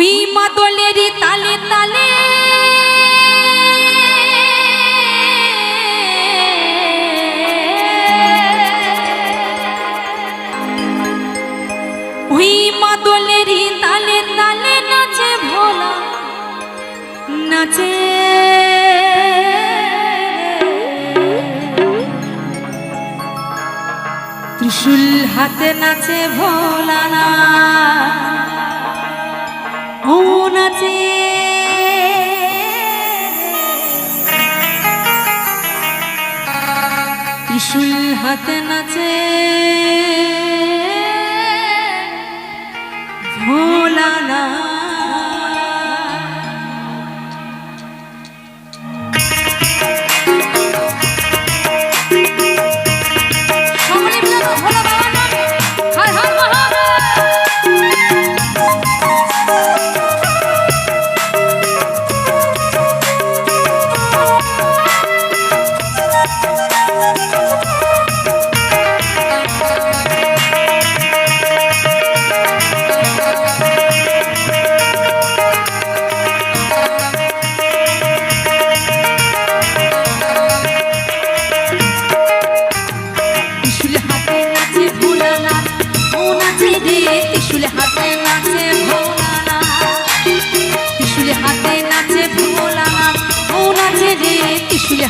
ওই মাদলের তালে তালে। ওই মাদলের তালে তালে নাচে ভোলা, নাচে। ত্রিশুল হাতে নাচে ভোলা না নাচে ত্রিশুল হাতে নাচে। ভোলা না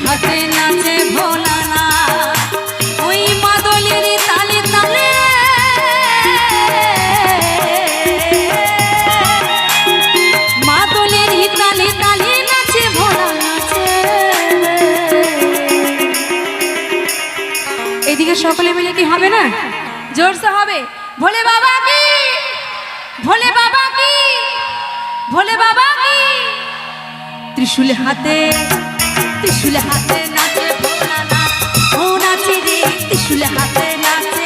হাতে নাচে ভোলানা। ওই মাদলের তালে তালে মাদলের তালে তালে নাচে ভোলা এদিকে সকলে মিলে কি হবে না? জোরসে হবে। ভোলে বাবা কি? ভোলে বাবা কি? ভোলে বাবা কি? ত্রিশুল হাতে ত্রিশুল হাতে নাচে ভোলানাথ। ও নাচে রে ত্রিশুল হাতে নাচে।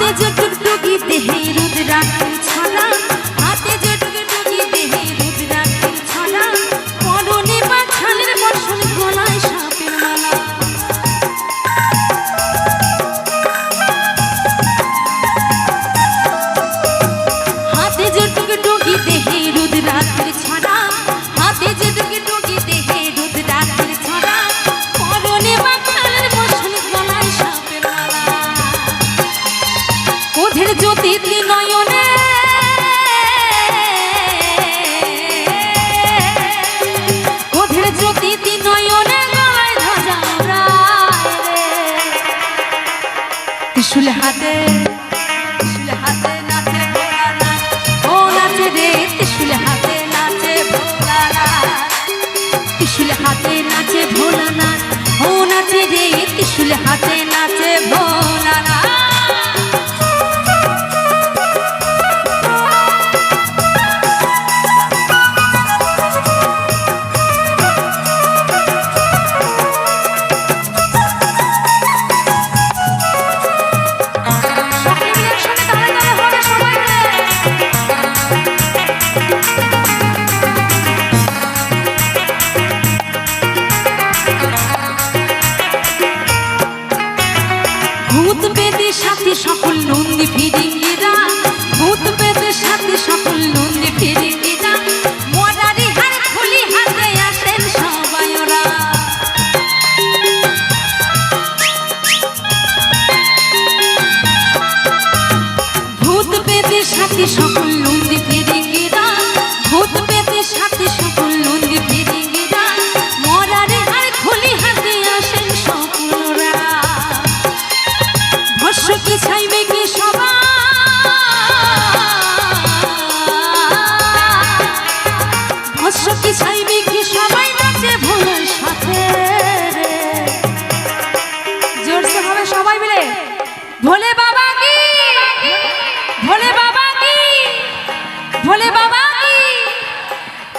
তেজ টুকটুকি দেহে রুদ্রাক্ষ ছড়া বুঝের জ্যোতি নয়ন সকল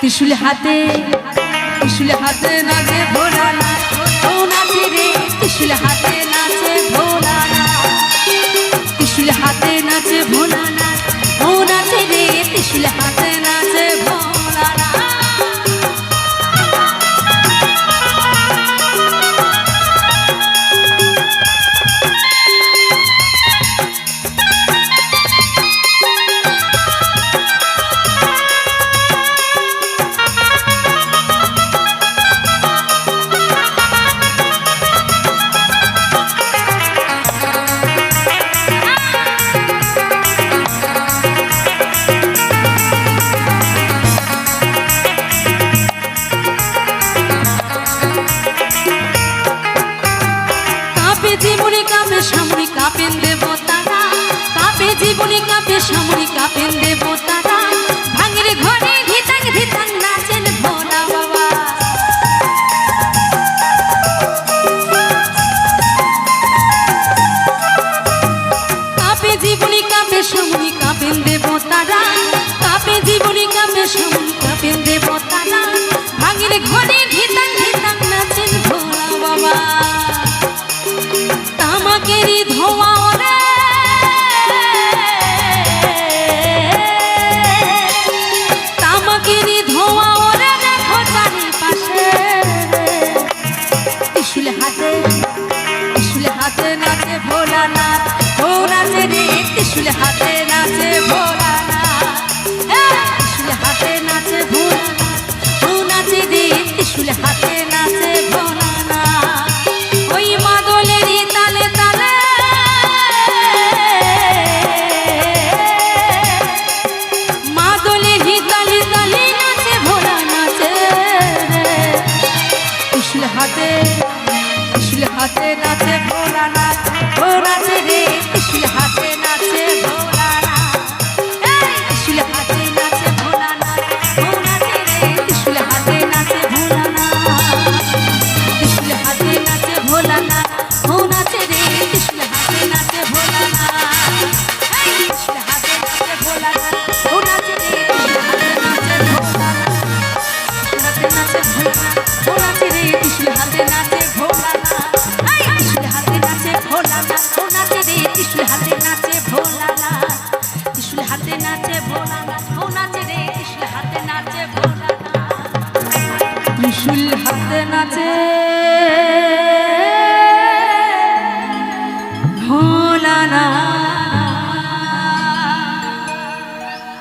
ত্রিশুল হাতে ত্রিশুল হাতে নাচে ভোরা ও নাচে রে ত্রিশুল হাতে নাচে